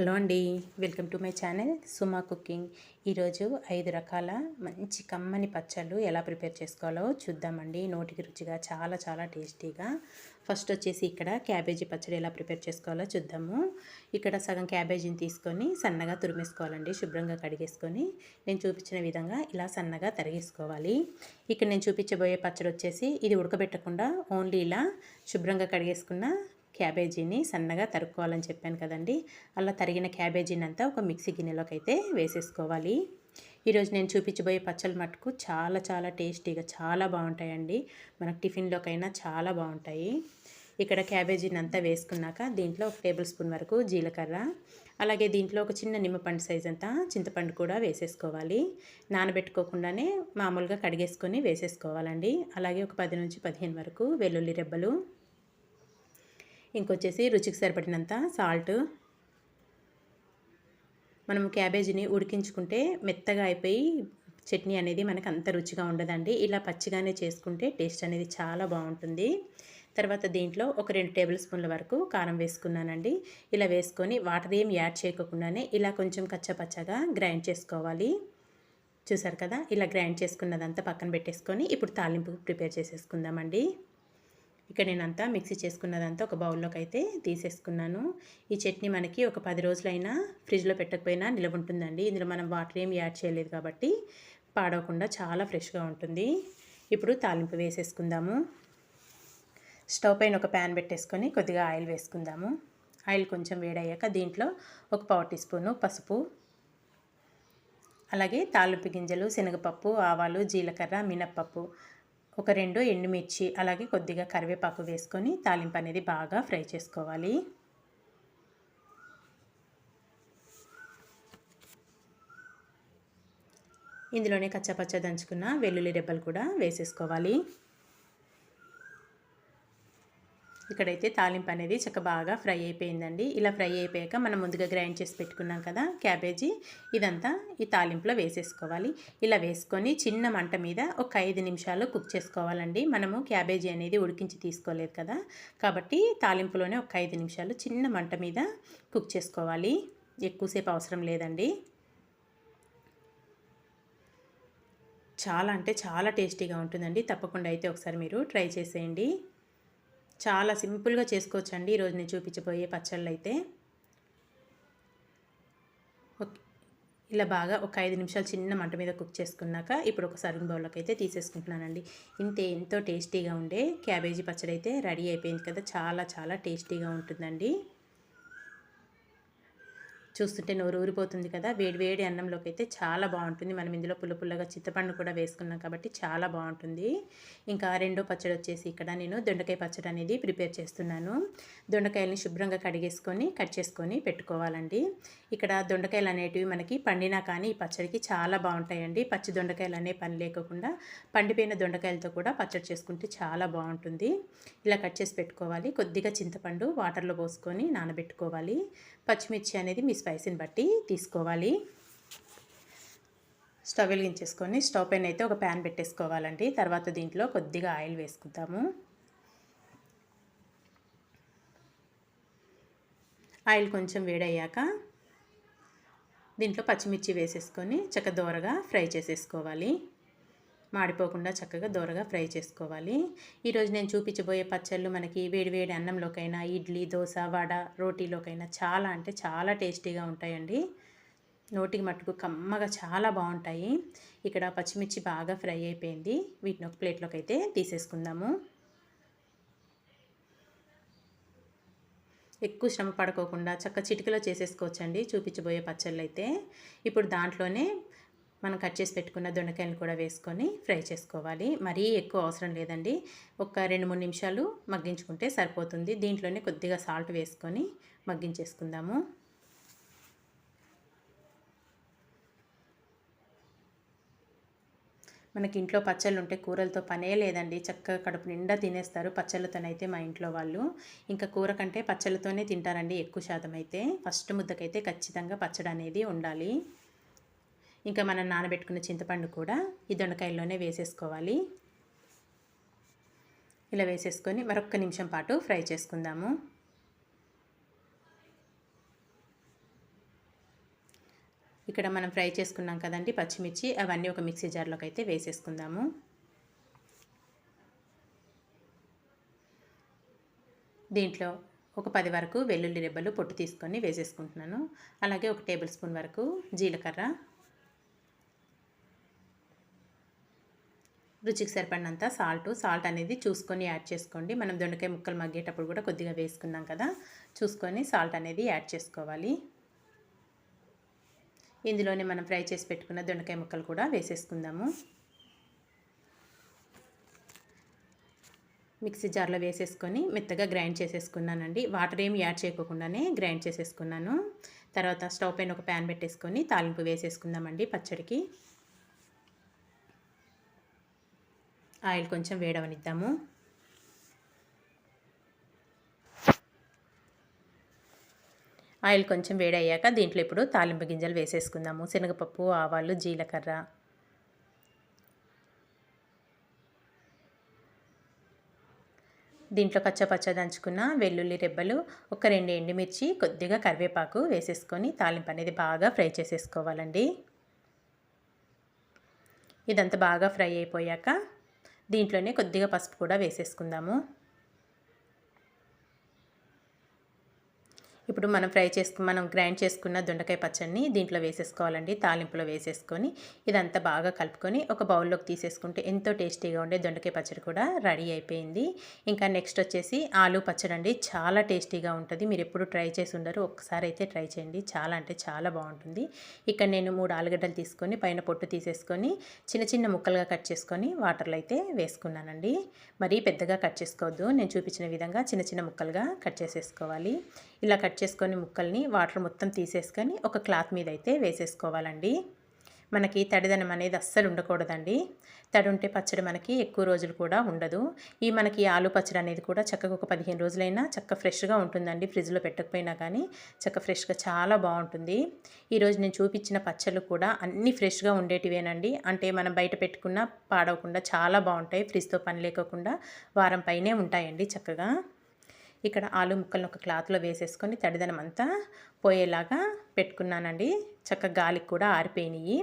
Hello అండి welcome to my channel Suma cooking. ఈరోజు ఐదు రకాల మంచి కమ్మని పచ్చళ్ళు ఎలా ప్రిపేర్ చేసుకోవాలో చూద్దామండి. నోటికి రుచిగా చాలా చాలా టేస్టీగా. ఫస్ట్ వచ్చేసి ఇక్కడ క్యాబేజీ పచ్చడి ఎలా ప్రిపేర్ చేసుకోవాలో చూద్దాము. ఇక్కడ సగం క్యాబేజీని తీసుకొని సన్నగా తురిమేసుకోవాలండి శుభ్రంగా కడిగేసుకొని. నేను చూపించిన విధంగా ఇలా సన్నగా తరిగేసుకోవాలి. ఇక్కడ నేను చూపించబోయే పచ్చడి వచ్చేసి ఇది ఉడకబెట్టకుండా ఓన్లీ ఇలా శుభ్రంగా కడిగేసుకున్న క్యాబేజీని సన్నగా తరుక్కోవాలని చెప్పాను కదండి. అలా తరిగిన క్యాబేజీని అంతా ఒక మిక్సీ గిన్నెలోకి అయితే వేసేసుకోవాలి. ఈరోజు నేను చూపించబోయే పచ్చళ్ళ మటుకు చాలా చాలా టేస్టీగా చాలా బాగుంటాయండి. మనకు టిఫిన్లోకైనా చాలా బాగుంటాయి. ఇక్కడ క్యాబేజీని అంతా వేసుకున్నాక దీంట్లో ఒక టేబుల్ స్పూన్ వరకు జీలకర్ర అలాగే దీంట్లో ఒక చిన్న నిమ్మపండు సైజ్ అంతా చింతపండు కూడా వేసేసుకోవాలి. నానబెట్టుకోకుండానే మామూలుగా కడిగేసుకొని వేసేసుకోవాలండి. అలాగే ఒక పది నుంచి పదిహేను వరకు వెల్లుల్లి రెబ్బలు ఇంకొచ్చేసి రుచికి సరిపడినంత సాల్ట్. మనం క్యాబేజీని ఉడికించుకుంటే మెత్తగా అయిపోయి చట్నీ అనేది మనకు అంత రుచిగా ఉండదండి. ఇలా పచ్చిగానే చేసుకుంటే టేస్ట్ అనేది చాలా బాగుంటుంది. తర్వాత దీంట్లో ఒక రెండు టేబుల్ స్పూన్ల వరకు కారం వేసుకున్నానండి. ఇలా వేసుకొని వాటర్ ఏం యాడ్ చేయకుండానే ఇలా కొంచెం కచ్చపచ్చగా గ్రైండ్ చేసుకోవాలి. చూసారు కదా? ఇలా గ్రైండ్ చేసుకున్నదంతా పక్కన పెట్టేసుకొని ఇప్పుడు తాలింపు ప్రిపేర్ చేసేసుకుందామండి. ఇక్కడ నేనంతా మిక్సీ చేసుకున్నదంతా ఒక బౌల్లోకి అయితే తీసేసుకున్నాను. ఈ చట్నీ మనకి ఒక పది రోజులైనా ఫ్రిడ్జ్లో పెట్టకపోయినా నిలవ ఉంటుందండి. ఇందులో మనం వాటర్ ఏం యాడ్ చేయలేదు కాబట్టి పాడవకుండా చాలా ఫ్రెష్గా ఉంటుంది. ఇప్పుడు తాలింపు వేసేసుకుందాము. స్టవ్ పైన ఒక ప్యాన్ పెట్టేసుకొని కొద్దిగా ఆయిల్ వేసుకుందాము. ఆయిల్ కొంచెం వేడయ్యాక దీంట్లో ఒక పావు టీ స్పూను పసుపు అలాగే తాలింపు గింజలు శనగపప్పు ఆవాలు జీలకర్ర మినప్పప్పు ఒక రెండు ఎండుమిర్చి అలాగే కొద్దిగా కరివేపాకు వేసుకొని తాలింపు అనేది బాగా ఫ్రై చేసుకోవాలి. ఇందులోనే కచ్చపచ్చ దంచుకున్న వెల్లుల్లి రెబ్బలు కూడా వేసేసుకోవాలి. ఇక్కడైతే తాలింపు అనేది చక్క బాగా ఫ్రై అయిపోయిందండి. ఇలా ఫ్రై అయిపోయాక మనం ముందుగా గ్రైండ్ చేసి పెట్టుకున్నాం కదా క్యాబేజీ. ఇదంతా ఈ తాలింపులో వేసేసుకోవాలి. ఇలా వేసుకొని చిన్న మంట మీద ఒక ఐదు నిమిషాలు కుక్ చేసుకోవాలండి. మనము క్యాబేజీ అనేది ఉడికించి తీసుకోలేదు కదా కాబట్టి తాలింపులోనే ఒక ఐదు నిమిషాలు చిన్న మంట మీద కుక్ చేసుకోవాలి. ఎక్కువసేపు అవసరం లేదండి. చాలా అంటే చాలా టేస్టీగా ఉంటుందండి. తప్పకుండా అయితే ఒకసారి మీరు ట్రై చేసేయండి. చాలా సింపుల్గా చేసుకోవచ్చండి. ఈరోజు నేను చూపించబోయే పచ్చళ్ళు అయితే ఇలా బాగా ఒక ఐదు నిమిషాలు చిన్న మంట మీద కుక్ చేసుకున్నాక ఇప్పుడు ఒక సర్వింగ్ బౌల్లోకి అయితే తీసేసుకుంటున్నానండి. ఇంతే ఎంతో టేస్టీగా ఉండే క్యాబేజీ పచ్చడి అయితే రెడీ అయిపోయింది కదా. చాలా చాలా టేస్టీగా ఉంటుందండి. చూస్తుంటే నోరు ఊరిపోతుంది కదా. వేడి వేడి అన్నంలోకి అయితే చాలా బాగుంటుంది. మనం ఇందులో పుల్ల పుల్లగా చింతపండు కూడా వేసుకున్నాం కాబట్టి చాలా బాగుంటుంది. ఇంకా రెండో పచ్చడి వచ్చేసి ఇక్కడ నేను దొండకాయ పచ్చడి అనేది ప్రిపేర్ చేస్తున్నాను. దొండకాయలని శుభ్రంగా కడిగేసుకొని కట్ చేసుకొని పెట్టుకోవాలండి. ఇక్కడ దొండకాయలు అనేటివి మనకి పండినా కానీ ఈ పచ్చడికి చాలా బాగుంటాయండి. పచ్చి దొండకాయలు అనే పని లేకుండా పండిపోయిన దొండకాయలతో కూడా పచ్చడి చేసుకుంటే చాలా బాగుంటుంది. ఇలా కట్ చేసి పెట్టుకోవాలి. కొద్దిగా చింతపండు వాటర్లో పోసుకొని నానబెట్టుకోవాలి. పచ్చిమిర్చి అనేది మీ స్పైసీని బట్టి తీసుకోవాలి. స్టవ్ వెలిగించేసుకొని స్టవ్ పైన అయితే ఒక ప్యాన్ పెట్టేసుకోవాలండి. తర్వాత దీంట్లో కొద్దిగా ఆయిల్ వేసుకుందాము. ఆయిల్ కొంచెం వేడయ్యాక దీంట్లో పచ్చిమిర్చి వేసేసుకొని చక్క దోరగా ఫ్రై చేసేసుకోవాలి. మాడిపోకుండా చక్కగా దోరగా ఫ్రై చేసుకోవాలి. ఈరోజు నేను చూపించబోయే పచ్చళ్ళు మనకి వేడివేడి అన్నంలోకైనా ఇడ్లీ దోశ వడ రోటీలోకైనా చాలా అంటే చాలా టేస్టీగా ఉంటాయండి. నోటికి మట్టుకు కమ్మగా చాలా బాగుంటాయి. ఇక్కడ పచ్చిమిర్చి బాగా ఫ్రై అయిపోయింది. వీటిని ఒక ప్లేట్లోకి అయితే తీసేసుకుందాము. ఎక్కువ శ్రమ పడుకోకుండా చక్క చిటికలో చేసేసుకోవచ్చండి చూపించబోయే పచ్చళ్ళు అయితే ఇప్పుడు దాంట్లోనే మనం కట్ చేసి పెట్టుకున్న దొండకాయలు కూడా వేసుకొని ఫ్రై చేసుకోవాలి. మరీ ఎక్కువ అవసరం లేదండి. ఒక రెండు మూడు నిమిషాలు మగ్గించుకుంటే సరిపోతుంది. దీంట్లోనే కొద్దిగా సాల్ట్ వేసుకొని మగ్గించేసుకుందాము. మనకి ఇంట్లో పచ్చళ్ళు ఉంటే కూరలతో పనే లేదండి. చక్కగా కడుపు నిండా తినేస్తారు. పచ్చళ్ళతోనైతే మా ఇంట్లో వాళ్ళు. ఇంకా కూర కంటే పచ్చళ్ళతోనే తింటారండి ఎక్కువ శాతం అయితే. ఫస్ట్ ముద్దకైతే ఖచ్చితంగా పచ్చడి అనేది ఉండాలి. ఇంకా మనం నానబెట్టుకున్న చింతపండు కూడా ఈ దొండకాయల్లోనే వేసేసుకోవాలి. ఇలా వేసేసుకొని మరొక్క నిమిషం పాటు ఫ్రై చేసుకుందాము. ఇక్కడ మనం ఫ్రై చేసుకున్నాం కదండి పచ్చిమిర్చి అవన్నీ ఒక మిక్సీ జార్లోకి అయితే వేసేసుకుందాము. దీంట్లో ఒక పది వరకు వెల్లుల్లి రెబ్బలు పొట్టు తీసుకొని వేసేసుకుంటున్నాను. అలాగే ఒక టేబుల్ స్పూన్ వరకు జీలకర్ర రుచికి సరిపడినంత సాల్ట్. సాల్ట్ అనేది చూసుకొని యాడ్ చేసుకోండి. మనం దొండకాయ ముక్కలు మగ్గేటప్పుడు కూడా కొద్దిగా వేసుకున్నాం కదా చూసుకొని సాల్ట్ అనేది యాడ్ చేసుకోవాలి. ఇందులోనే మనం ఫ్రై చేసి పెట్టుకున్న దొండకాయ ముక్కలు కూడా వేసేసుకుందాము. మిక్సీ జార్లో వేసేసుకొని మెత్తగా గ్రైండ్ చేసేసుకున్నానండి. వాటర్ ఏమి యాడ్ చేయకోకుండానే గ్రైండ్ చేసేసుకున్నాను. తర్వాత స్టవ్ పైన ఒక ప్యాన్ పెట్టేసుకొని తాలింపు వేసేసుకుందామండి పచ్చడికి. ఆయిల్ కొంచెం వేడవనిద్దాము. ఆయిల్ కొంచెం వేడయ్యాక దీంట్లో ఇప్పుడు తాలింపు గింజలు వేసేసుకుందాము. శనగపప్పు ఆవాలు జీలకర్ర. దీంట్లో కచ్చపచ్చ దంచుకున్న వెల్లుల్లి రెబ్బలు ఒక రెండు ఎండుమిర్చి కొద్దిగా కరివేపాకు వేసేసుకొని తాలింపు అనేది బాగా ఫ్రై చేసేసుకోవాలండి. ఇదంతా బాగా ఫ్రై అయిపోయాక దీంట్లోనే కొద్దిగా పసుపు కూడా వేసేసుకుందాము. ఇప్పుడు మనం ఫ్రై చేసుకు మనం గ్రైండ్ చేసుకున్న దొండకాయ పచ్చడిని దీంట్లో వేసేసుకోవాలండి. తాలింపులో వేసేసుకొని ఇదంతా బాగా కలుపుకొని ఒక బౌల్లోకి తీసేసుకుంటే ఎంతో టేస్టీగా ఉండే దొండకాయ పచ్చడి కూడా రెడీ అయిపోయింది. ఇంకా నెక్స్ట్ వచ్చేసి ఆలు పచ్చడి అండి. చాలా టేస్టీగా ఉంటుంది. మీరు ఎప్పుడు ట్రై చేసి ఉండరు. ఒక్కసారి అయితే ట్రై చేయండి. చాలా అంటే చాలా బాగుంటుంది. ఇక్కడ నేను మూడు ఆలుగడ్డలు తీసుకొని పైన పొట్టు తీసేసుకొని చిన్న చిన్న ముక్కలుగా కట్ చేసుకొని వాటర్లో అయితే వేసుకున్నానండి. మరీ పెద్దగా కట్ చేసుకోవద్దు. నేను చూపించిన విధంగా చిన్న చిన్న ముక్కలుగా కట్ చేసేసుకోవాలి. ఇలా కట్ చేసుకొని ముక్కల్ని వాటర్ మొత్తం తీసేసుకొని ఒక క్లాత్ మీద అయితే వేసేసుకోవాలండి. మనకి తడిదనం అనేది అస్సలు ఉండకూడదండి. తడి ఉంటే పచ్చడి మనకి ఎక్కువ రోజులు కూడా ఉండదు. ఈ మనకి ఆలు పచ్చడి అనేది కూడా చక్కగా ఒక పదిహేను రోజులైనా చక్క ఫ్రెష్గా ఉంటుందండి. ఫ్రిడ్జ్లో పెట్టకపోయినా కానీ చక్క ఫ్రెష్గా చాలా బాగుంటుంది. ఈరోజు నేను చూపించిన పచ్చళ్ళు కూడా అన్నీ ఫ్రెష్గా ఉండేటివేనండి. అంటే మనం బయట పెట్టుకున్న పాడవకుండా చాలా బాగుంటాయి. ఫ్రిడ్జ్తో పని లేకోకుండా వారం పైనే ఉంటాయండి చక్కగా. ఇక్కడ ఆలు ముక్కలను ఒక క్లాత్లో వేసేసుకొని తడిదనం అంతా పోయేలాగా పెట్టుకున్నానండి. చక్కగా గాలికి కూడా ఆరిపోయినాయి.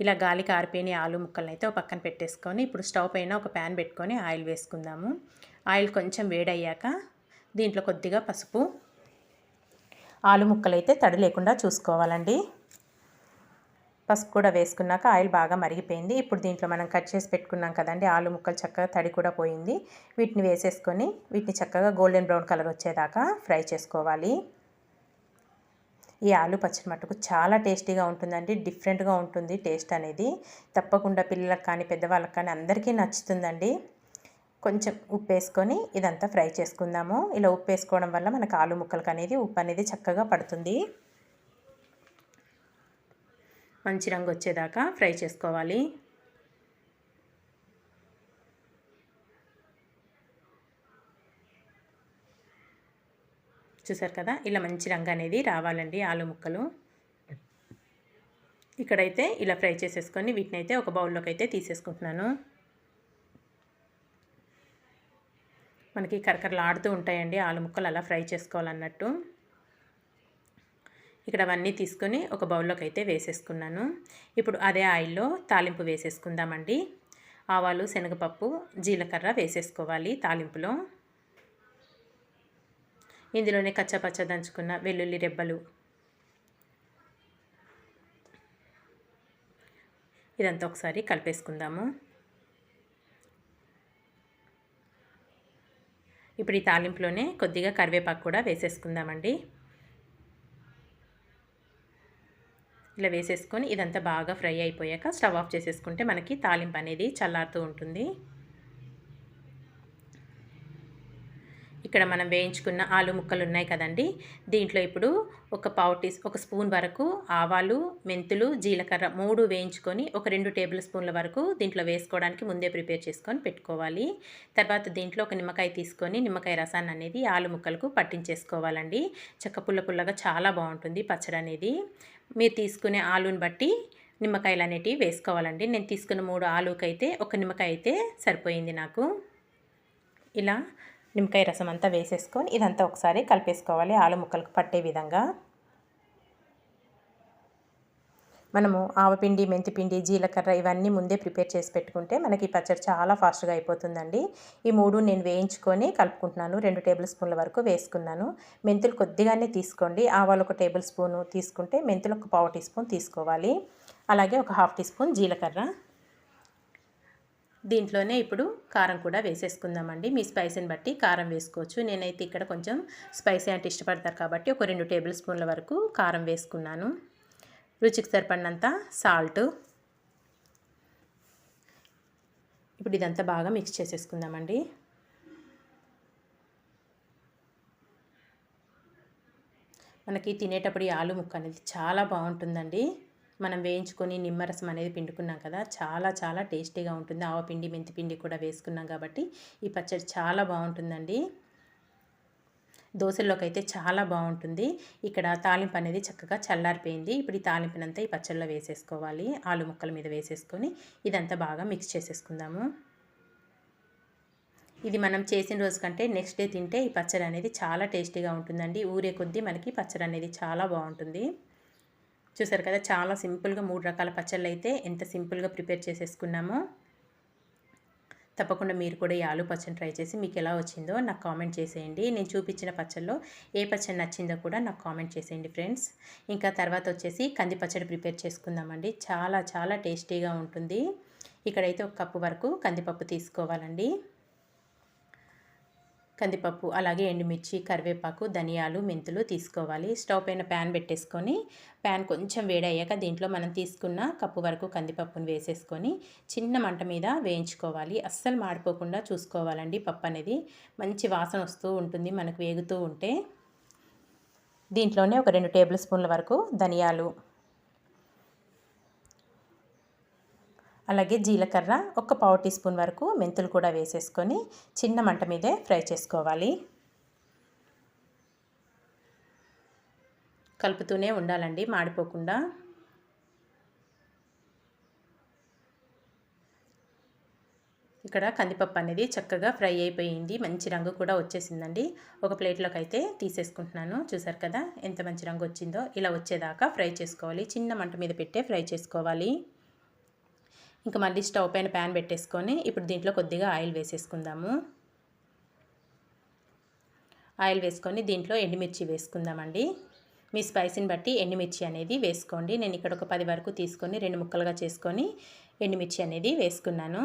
ఇలా గాలికి ఆరిపోయిన ఆలు ముక్కలను అయితే ఒక పక్కన పెట్టేసుకొని ఇప్పుడు స్టవ్ పైన ఒక ప్యాన్ పెట్టుకొని ఆయిల్ వేసుకుందాము. ఆయిల్ కొంచెం వేడయ్యాక దీంట్లో కొద్దిగా పసుపు ఆలు ముక్కలు అయితే తడి లేకుండా చూసుకోవాలండి. పసుపు కూడా వేసుకున్నాక ఆయిల్ బాగా మరిగిపోయింది. ఇప్పుడు దీంట్లో మనం కట్ చేసి పెట్టుకున్నాం కదండి ఆలు ముక్కలు చక్కగా తడి కూడా పోయింది. వీటిని వేసేసుకొని వీటిని చక్కగా గోల్డెన్ బ్రౌన్ కలర్ వచ్చేదాకా ఫ్రై చేసుకోవాలి. ఈ ఆలు పచ్చడి మట్టుకు చాలా టేస్టీగా ఉంటుందండి డిఫరెంట్గా ఉంటుంది టేస్ట్ అనేది. తప్పకుండా పిల్లలకు కానీ పెద్దవాళ్ళకి కానీ అందరికీ నచ్చుతుందండి. కొంచెం ఉప్పు వేసుకొని ఇదంతా ఫ్రై చేసుకుందాము. ఇలా ఉప్పు వేసుకోవడం వల్ల మనకు ఆలు ముక్కలకు అనేది ఉప్పు అనేది చక్కగా పడుతుంది. మంచి రంగు వచ్చేదాకా ఫ్రై చేసుకోవాలి. చూసారు కదా? ఇలా మంచి రంగు అనేది రావాలండి ఆలు ముక్కలు. ఇక్కడైతే ఇలా ఫ్రై చేసేసుకొని వీటిని అయితే ఒక బౌల్లోకి అయితే తీసేసుకుంటున్నాను. మనకి కరకరలాడుతూ ఉంటాయండి ఆలు ముక్కలు అలా ఫ్రై చేసుకోవాలన్నట్టు. ఇక్కడ అవన్నీ తీసుకొని ఒక బౌల్లోకి అయితే వేసేసుకున్నాను. ఇప్పుడు అదే ఆయిల్లో తాలింపు వేసేసుకుందామండి. ఆవాలు శనగపప్పు జీలకర్ర వేసేసుకోవాలి తాలింపులో. ఇందులోనే కచ్చపచ్చ దంచుకున్న వెల్లుల్లి రెబ్బలు. ఇదంతా ఒకసారి కలిపేసుకుందాము. ఇప్పుడు ఈ తాలింపులోనే కొద్దిగా కరివేపాకు కూడా వేసేసుకుందామండి. ఇలా వేసేసుకొని ఇదంతా బాగా ఫ్రై అయిపోయాక స్టవ్ ఆఫ్ చేసేసుకుంటే మనకి తాలింపు అనేది చల్లారుతూ ఉంటుంది. ఇక్కడ మనం వేయించుకున్న ఆలు ముక్కలు ఉన్నాయి కదండి. దీంట్లో ఇప్పుడు ఒక పావు టీ ఒక స్పూన్ వరకు ఆవాలు మెంతులు జీలకర్ర మూడు వేయించుకొని ఒక రెండు టేబుల్ స్పూన్ల వరకు దీంట్లో వేసుకోవడానికి ముందే ప్రిపేర్ చేసుకొని పెట్టుకోవాలి. తర్వాత దీంట్లో ఒక నిమ్మకాయ తీసుకొని నిమ్మకాయ రసాన్ని అనేది ఆలు ముక్కలకు పట్టించేసుకోవాలండి. చక్క పుల్ల పుల్లగా చాలా బాగుంటుంది పచ్చడి అనేది మీరు తీసుకునే ఆలుని బట్టి నిమ్మకాయలు అనేటివి వేసుకోవాలండి. నేను తీసుకున్న మూడు ఆలుకైతే ఒక నిమ్మకాయ అయితే సరిపోయింది నాకు. ఇలా నిమ్మకాయ రసం అంతా వేసేసుకొని ఇదంతా ఒకసారి కలిపేసుకోవాలి. ఆలు ముక్కలకు పట్టే విధంగా. మనము ఆవపిండి మెంతిపిండి జీలకర్ర ఇవన్నీ ముందే ప్రిపేర్ చేసి పెట్టుకుంటే మనకి ఈ పచ్చడి చాలా ఫాస్ట్గా అయిపోతుందండి. ఈ మూడు నేను వేయించుకొని కలుపుకుంటున్నాను. రెండు టేబుల్ స్పూన్ల వరకు వేసుకున్నాను. మెంతులు కొద్దిగానే తీసుకోండి. ఆవాలు ఒక టేబుల్ స్పూను తీసుకుంటే మెంతులు ఒక పావు టీ స్పూన్ తీసుకోవాలి. అలాగే ఒక హాఫ్ టీ స్పూన్ జీలకర్ర. దీంట్లోనే ఇప్పుడు కారం కూడా వేసేసుకుందామండి. మీ స్పైసీని బట్టి కారం వేసుకోవచ్చు. నేనైతే ఇక్కడ కొంచెం స్పైసీ అంటే ఇష్టపడతారు కాబట్టి ఒక రెండు టేబుల్ స్పూన్ల వరకు కారం వేసుకున్నాను. రుచికి సరిపడినంత సాల్ట్. ఇప్పుడు ఇదంతా బాగా మిక్స్ చేసేసుకుందామండి. మనకి తినేటప్పుడు ఈ ఆలు ముక్క అనేది చాలా బాగుంటుందండి. మనం వేయించుకొని నిమ్మరసం అనేది పిండుకున్నాం కదా చాలా చాలా టేస్టీగా ఉంటుంది. ఆవపిండి మెంతిపిండి కూడా వేసుకున్నాం కాబట్టి ఈ పచ్చడి చాలా బాగుంటుందండి. దోశల్లోకి అయితే చాలా బాగుంటుంది. ఇక్కడ తాలింపు అనేది చక్కగా చల్లారిపోయింది. ఇప్పుడు ఈ తాలింపునంతా ఈ పచ్చళ్ళలో వేసేసుకోవాలి. ఆలు ముక్కల మీద వేసేసుకొని ఇదంతా బాగా మిక్స్ చేసేసుకుందాము. ఇది మనం చేసిన రోజు కంటే నెక్స్ట్ డే తింటే ఈ పచ్చడి అనేది చాలా టేస్టీగా ఉంటుందండి. ఊరే కొద్దీ మనకి పచ్చడి అనేది చాలా బాగుంటుంది. చూసారు కదా చాలా సింపుల్గా మూడు రకాల పచ్చళ్ళు అయితే ఎంత సింపుల్గా ప్రిపేర్ చేసేసుకున్నామో. తప్పకుండా మీరు కూడా ఈ ఆలు పచ్చని ట్రై చేసి మీకు ఎలా వచ్చిందో నాకు కామెంట్ చేసేయండి. నేను చూపించిన పచ్చళ్ళలో ఏ పచ్చడి నచ్చిందో కూడా నాకు కామెంట్ చేసేయండి ఫ్రెండ్స్. ఇంకా తర్వాత వచ్చేసి కంది పచ్చడి ప్రిపేర్ చేసుకుందామండి. చాలా చాలా టేస్టీగా ఉంటుంది. ఇక్కడైతే ఒక కప్పు వరకు కందిపప్పు తీసుకోవాలండి. కందిపప్పు అలాగే ఎండుమిర్చి కరివేపాకు ధనియాలు మెంతులు తీసుకోవాలి. స్టవ్ పైన ప్యాన్ పెట్టేసుకొని ప్యాన్ కొంచెం వేడయ్యాక దీంట్లో మనం తీసుకున్న కప్పు వరకు కందిపప్పును వేసేసుకొని చిన్న మంట మీద వేయించుకోవాలి. అస్సలు మాడిపోకుండా చూసుకోవాలండి పప్పు అనేది. మంచి వాసన వస్తూ ఉంటుంది మనకు వేగుతూ ఉంటే. దీంట్లోనే ఒక రెండు టేబుల్ స్పూన్ల వరకు ధనియాలు అలాగే జీలకర్ర ఒక పావు టీ స్పూన్ వరకు మెంతులు కూడా వేసేసుకొని చిన్న మంట మీదే ఫ్రై చేసుకోవాలి. కలుపుతూనే ఉండాలండి మాడిపోకుండా. ఇక్కడ కందిపప్పు అనేది చక్కగా ఫ్రై అయిపోయింది మంచి రంగు కూడా వచ్చేసిందండి. ఒక ప్లేట్లోకి అయితే తీసేసుకుంటున్నాను. చూసారు కదా ఎంత మంచి రంగు వచ్చిందో. ఇలా వచ్చేదాకా ఫ్రై చేసుకోవాలి చిన్న మంట మీద పెట్టే ఫ్రై చేసుకోవాలి. ఇంకా మళ్ళీ స్టవ్ పైన ప్యాన్ పెట్టేసుకొని ఇప్పుడు దీంట్లో కొద్దిగా ఆయిల్ వేసేసుకుందాము. ఆయిల్ వేసుకొని దీంట్లో ఎండుమిర్చి వేసుకుందామండి. మీ స్పైసీని బట్టి ఎండుమిర్చి అనేది వేసుకోండి. నేను ఇక్కడ ఒక పది వరకు తీసుకొని రెండు ముక్కలుగా చేసుకొని ఎండుమిర్చి అనేది వేసుకున్నాను.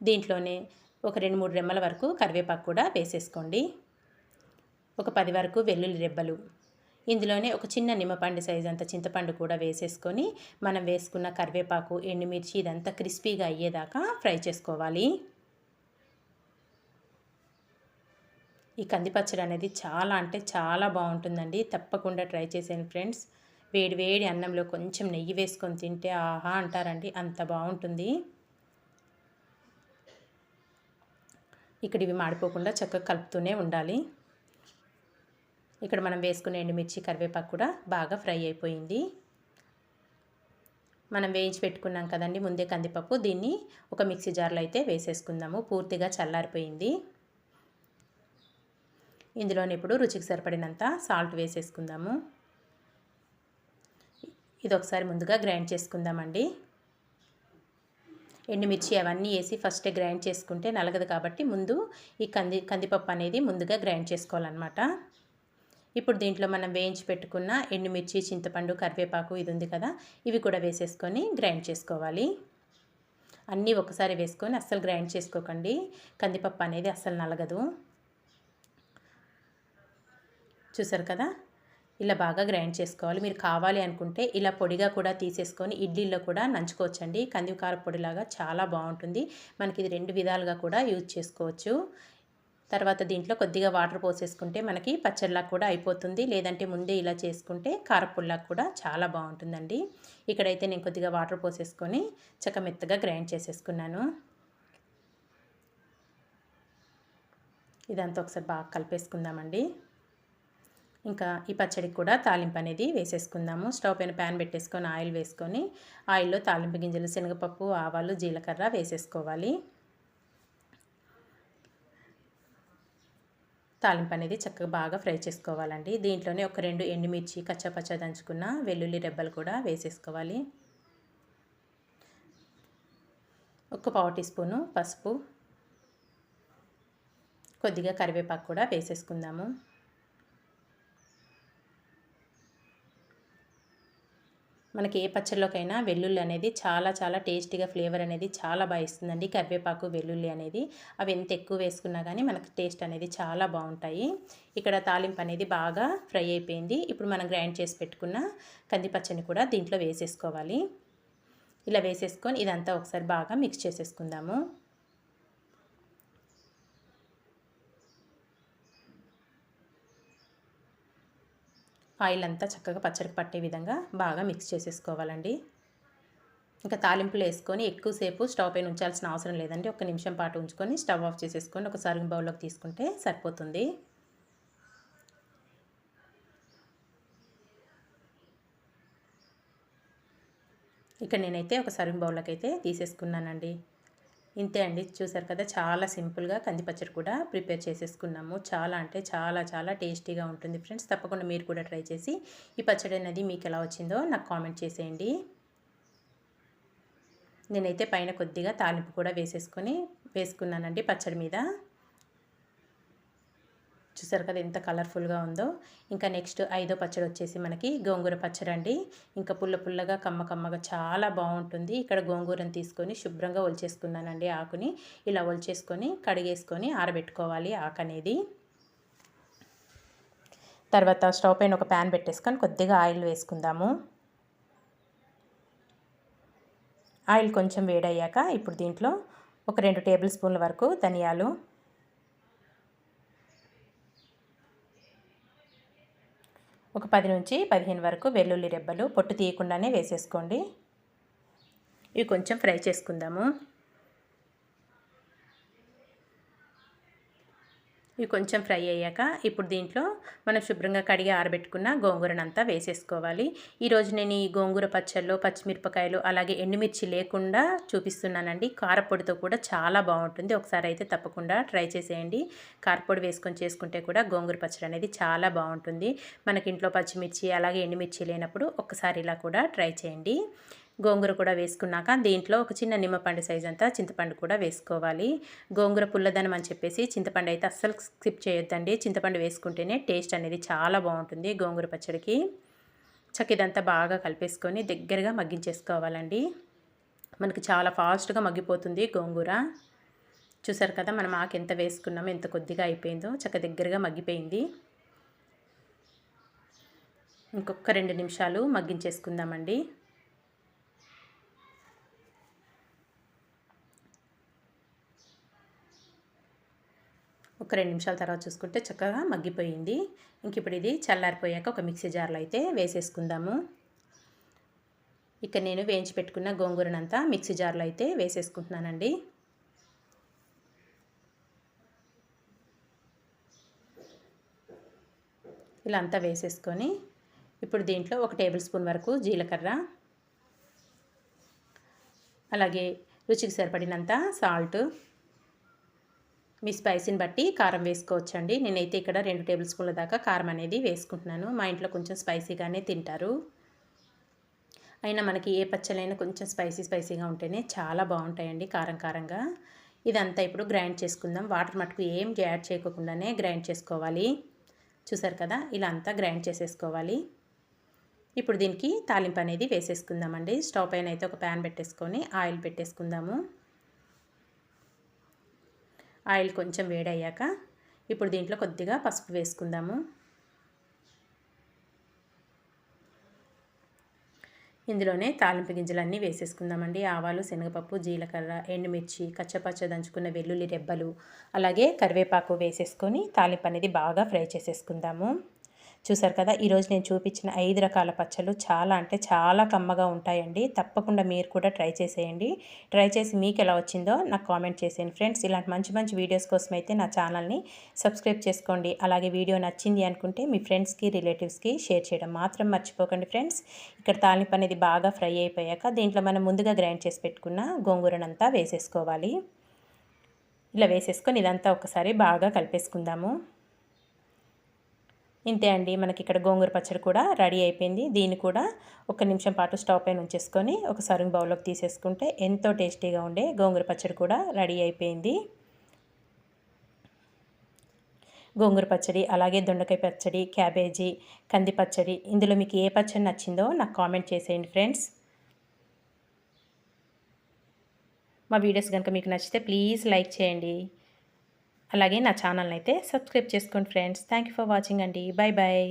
దీంట్లోనే ఒక రెండు మూడు రెమ్మల వరకు కరివేపాకు కూడా వేసేసుకోండి. ఒక పది వరకు వెల్లుల్లి రెబ్బలు ఇందులోనే ఒక చిన్న నిమ్మపండు సైజ్ అంత చింతపండు కూడా వేసేసుకొని మనం వేసుకున్న కరివేపాకు ఎండుమిర్చి ఇదంతా క్రిస్పీగా అయ్యేదాకా ఫ్రై చేసుకోవాలి. ఈ కందిపచ్చడి అనేది చాలా అంటే చాలా బాగుంటుందండి. తప్పకుండా ట్రై చేసాను ఫ్రెండ్స్ వేడి వేడి అన్నంలో కొంచెం నెయ్యి వేసుకొని తింటే ఆహా అంటారండి అంత బాగుంటుంది. ఇక్కడ ఇవి మాడిపోకుండా చక్కగా కలుపుతూనే ఉండాలి. ఇక్కడ మనం వేసుకునే ఎండుమిర్చి కరివేపాకు కూడా బాగా ఫ్రై అయిపోయింది. మనం వేయించి పెట్టుకున్నాం కదండి ముందే కందిపప్పు. దీన్ని ఒక మిక్సీ జార్లో అయితే వేసేసుకుందాము. పూర్తిగా చల్లారిపోయింది. ఇందులోనే ఇప్పుడు రుచికి సరిపడినంత సాల్ట్ వేసేసుకుందాము. ఇది ఒకసారి ముందుగా గ్రైండ్ చేసుకుందామండి. ఎండుమిర్చి అవన్నీ వేసి ఫస్టే గ్రైండ్ చేసుకుంటే నలగదు కాబట్టి ముందు ఈ కంది కందిపప్పు అనేది ముందుగా గ్రైండ్ చేసుకోవాలన్నమాట. ఇప్పుడు దీంట్లో మనం వేయించి పెట్టుకున్న ఎండుమిర్చి చింతపండు కరివేపాకు ఇది ఉంది కదా ఇవి కూడా వేసేసుకొని గ్రైండ్ చేసుకోవాలి. అన్నీ ఒకసారి వేసుకొని అస్సలు గ్రైండ్ చేసుకోకండి. కందిపప్పు అనేది అస్సలు నలగదు. చూసారు కదా? ఇలా బాగా గ్రైండ్ చేసుకోవాలి. మీరు కావాలి అనుకుంటే ఇలా పొడిగా కూడా తీసేసుకొని ఇడ్లీలో కూడా నంచుకోవచ్చండి. కందికార పొడిలాగా చాలా బాగుంటుంది. మనకి ఇది రెండు విధాలుగా కూడా యూజ్ చేసుకోవచ్చు. తర్వాత దీంట్లో కొద్దిగా వాటర్ పోసేసుకుంటే మనకి పచ్చడిలా కూడా అయిపోతుంది. లేదంటే ముందే ఇలా చేసుకుంటే కారపుల్లా కూడా చాలా బాగుంటుందండి. ఇక్కడైతే నేను కొద్దిగా వాటర్ పోసేసుకొని చక్క మెత్తగా గ్రైండ్ చేసేసుకున్నాను. ఇదంతా ఒకసారి బాగా కలిపేసుకుందామండి. ఇంకా ఈ పచ్చడికి కూడా తాలింపు అనేది వేసేసుకుందాము. స్టవ్ పైన ప్యాన్ పెట్టేసుకొని ఆయిల్ వేసుకొని ఆయిల్లో తాలింపు గింజలు శనగపప్పు ఆవాలు జీలకర్ర వేసేసుకోవాలి. తాలింపు అనేది చక్కగా బాగా ఫ్రై చేసుకోవాలండి. దీంట్లోనే ఒక రెండు ఎండుమిర్చి కచ్చపచ్చ దంచుకున్న వెల్లుల్లి రెబ్బలు కూడా వేసేసుకోవాలి. ఒక పావు టీ స్పూను పసుపు కొద్దిగా కరివేపాకు కూడా వేసేసుకుందాము. మనకి ఏ పచ్చళ్ళలోకైనా వెల్లుల్లి అనేది చాలా చాలా టేస్టీగా ఫ్లేవర్ అనేది చాలా బాగా ఇస్తుందండి. కరివేపాకు వెల్లుల్లి అనేది అవి ఎంత ఎక్కువ వేసుకున్నా కానీ మనకు టేస్ట్ అనేది చాలా బాగుంటాయి. ఇక్కడ తాలింపు అనేది బాగా ఫ్రై అయిపోయింది. ఇప్పుడు మనం గ్రైండ్ చేసి పెట్టుకున్న కందిపచ్చని కూడా దీంట్లో వేసేసుకోవాలి. ఇలా వేసేసుకొని ఇదంతా ఒకసారి బాగా మిక్స్ చేసేసుకుందాము. ఆయిల్ అంతా చక్కగా పచ్చడికి పట్టే విధంగా బాగా మిక్స్ చేసేసుకోవాలండి. ఇంకా తాలింపులు వేసుకొని ఎక్కువసేపు స్టవ్ పైన ఉంచాల్సిన అవసరం లేదండి. ఒక నిమిషం పాటు ఉంచుకొని స్టవ్ ఆఫ్ చేసేసుకొని ఒక సర్వింగ్ బౌల్లోకి తీసుకుంటే సరిపోతుంది. ఇక్కడ నేనైతే ఒక సర్వింగ్ బౌల్లోకి అయితే తీసేసుకున్నానండి. ఇంతే అండి. చూసారు కదా చాలా సింపుల్గా కందిపచ్చడి కూడా ప్రిపేర్ చేసేసుకున్నాము. చాలా అంటే చాలా చాలా టేస్టీగా ఉంటుంది ఫ్రెండ్స్. తప్పకుండా మీరు కూడా ట్రై చేసి ఈ పచ్చడి అనేది మీకు ఎలా వచ్చిందో నాకు కామెంట్ చేసేయండి. నేనైతే పైన కొద్దిగా తాలింపు కూడా వేసేసుకొని వేసుకున్నానండి పచ్చడి మీద. చూసారు కదా ఎంత కలర్ఫుల్గా ఉందో. ఇంకా నెక్స్ట్ ఐదో పచ్చడి వచ్చేసి మనకి గోంగూర పచ్చడి అండి. ఇంకా పుల్ల పుల్లగా కమ్మ కమ్మగా చాలా బాగుంటుంది. ఇక్కడ గోంగూరను తీసుకొని శుభ్రంగా ఒలిచేసుకున్నానండి ఆకుని. ఇలా ఒలిచేసుకొని కడిగేసుకొని ఆరబెట్టుకోవాలి ఆకు అనేది తర్వాత స్టవ్ పైన ఒక ప్యాన్ పెట్టేసుకొని కొద్దిగా ఆయిల్ వేసుకుందాము. ఆయిల్ కొంచెం వేడయ్యాక ఇప్పుడు దీంట్లో ఒక రెండు టేబుల్ స్పూన్ల వరకు ధనియాలు ఒక పది నుంచి పదిహేను వరకు వెల్లుల్లి రెబ్బలు పొట్టు తీయకుండానే వేసేసుకోండి. ఇవి కొంచెం ఫ్రై చేసుకుందాము. ఇవి కొంచెం ఫ్రై అయ్యాక ఇప్పుడు దీంట్లో మనం శుభ్రంగా కడిగి ఆరబెట్టుకున్న గోంగూరనంతా వేసేసుకోవాలి. ఈరోజు నేను ఈ గోంగూర పచ్చళ్ళు పచ్చిమిరపకాయలు అలాగే ఎండుమిర్చి లేకుండా చూపిస్తున్నానండి. కారపొడితో కూడా చాలా బాగుంటుంది. ఒకసారి అయితే తప్పకుండా ట్రై చేసేయండి. కారపొడి వేసుకొని చేసుకుంటే కూడా గోంగూర పచ్చడి అనేది చాలా బాగుంటుంది. మనకి ఇంట్లో పచ్చిమిర్చి అలాగే ఎండుమిర్చి లేనప్పుడు ఒకసారి ఇలా కూడా ట్రై చేయండి. గోంగూర కూడా వేసుకున్నాక దీంట్లో ఒక చిన్న నిమ్మపండు సైజ్ అంతా చింతపండు కూడా వేసుకోవాలి. గోంగూర పుల్లదనం అని చెప్పేసి చింతపండు అయితే అస్సలు స్కిప్ చేయొద్దండి. చింతపండు వేసుకుంటేనే టేస్ట్ అనేది చాలా బాగుంటుంది గోంగూర పచ్చడికి. చక్కదంతా బాగా కలిపేసుకొని దగ్గరగా మగ్గించేసుకోవాలండి. మనకి చాలా ఫాస్ట్గా మగ్గిపోతుంది గోంగూర. చూసారు కదా మనం ఆకు ఎంత వేసుకున్నామో ఎంత కొద్దిగా అయిపోయిందో చక్క దగ్గరగా మగ్గిపోయింది. ఇంకొక రెండు నిమిషాలు మగ్గించేసుకుందామండి. ఒక రెండు నిమిషాల తర్వాత చూసుకుంటే చక్కగా మగ్గిపోయింది. ఇంక ఇప్పుడు ఇది చల్లారిపోయాక ఒక మిక్సీ జార్లో అయితే వేసేసుకుందాము. ఇక నేను వేయించి పెట్టుకున్న గోంగూరనంతా మిక్సీ జార్లో అయితే వేసేసుకుంటున్నానండి. ఇలా అంతా వేసేసుకొని ఇప్పుడు దీంట్లో ఒక టేబుల్ స్పూన్ వరకు జీలకర్ర అలాగే రుచికి సరిపడినంత సాల్ట్ మీ స్పైసీని బట్టి కారం వేసుకోవచ్చండి. నేనైతే ఇక్కడ రెండు టేబుల్ స్పూన్ల దాకా కారం అనేది వేసుకుంటున్నాను. మా ఇంట్లో కొంచెం స్పైసీగానే తింటారు. అయినా మనకి ఏ పచ్చలైనా కొంచెం స్పైసీ స్పైసీగా ఉంటేనే చాలా బాగుంటాయండి కారం కారంగా. ఇదంతా ఇప్పుడు గ్రైండ్ చేసుకుందాం. వాటర్ మటుకు ఏం యాడ్ చేయకుండానే గ్రైండ్ చేసుకోవాలి. చూసారు కదా? ఇలా అంతా గ్రైండ్ చేసేసుకోవాలి. ఇప్పుడు దీనికి తాలింపు అనేది వేసేసుకుందామండి. స్టవ్ పైన అయితే ఒక ప్యాన్ పెట్టేసుకొని ఆయిల్ పెట్టేసుకుందాము. ఆయిల్ కొంచెం వేడయ్యాక ఇప్పుడు దీంట్లో కొద్దిగా పసుపు వేసుకుందాము. ఇందులోనే తాలింపు గింజలన్నీ వేసేసుకుందామండి. ఆవాలు శనగపప్పు జీలకర్ర ఎండుమిర్చి కచ్చపచ్చ దంచుకున్న వెల్లుల్లి రెబ్బలు అలాగే కరివేపాకు వేసేసుకొని తాలింపు అనేది బాగా ఫ్రై చేసేసుకుందాము. చూసారు కదా ఈరోజు నేను చూపించిన ఐదు రకాల పచ్చళ్ళు చాలా అంటే చాలా కమ్మగా ఉంటాయండి. తప్పకుండా మీరు కూడా ట్రై చేసేయండి. ట్రై చేసి మీకు ఎలా వచ్చిందో నాకు కామెంట్ చేసేయండి. ఫ్రెండ్స్ ఇలాంటి మంచి మంచి వీడియోస్ కోసం అయితే నా ఛానల్ని సబ్స్క్రైబ్ చేసుకోండి. అలాగే వీడియో నచ్చింది అనుకుంటే మీ ఫ్రెండ్స్కి రిలేటివ్స్కి షేర్ చేయడం మాత్రం మర్చిపోకండి ఫ్రెండ్స్. ఇక్కడ తాలింపు అనేది బాగా ఫ్రై అయిపోయాక దీంట్లో మనం ముందుగా గ్రైండ్ చేసి పెట్టుకున్న గోంగూరనంతా వేసేసుకోవాలి. ఇలా వేసేసుకొని ఇదంతా ఒకసారి బాగా కలిపేసుకుందాము. ఇంతే అండి మనకి ఇక్కడ గోంగూర పచ్చడి కూడా రెడీ అయిపోయింది. దీన్ని కూడా ఒక నిమిషం పాటు స్టవ్ పైన ఉంచేసుకొని ఒక సర్వింగ్ బౌల్లోకి తీసేసుకుంటే ఎంతో టేస్టీగా ఉండే గోంగూర పచ్చడి కూడా రెడీ అయిపోయింది. గోంగూర పచ్చడి అలాగే దొండకాయ పచ్చడి క్యాబేజీ కంది పచ్చడి ఇందులో మీకు ఏ పచ్చడి నచ్చిందో నాకు కామెంట్ చేసేయండి ఫ్రెండ్స్. మా వీడియోస్ కనుక మీకు నచ్చితే ప్లీజ్ లైక్ చేయండి. అలాగే నా ఛానల్ని అయితే సబ్స్క్రైబ్ చేసుకోండి friends. Thank you for watching అండి. Bye bye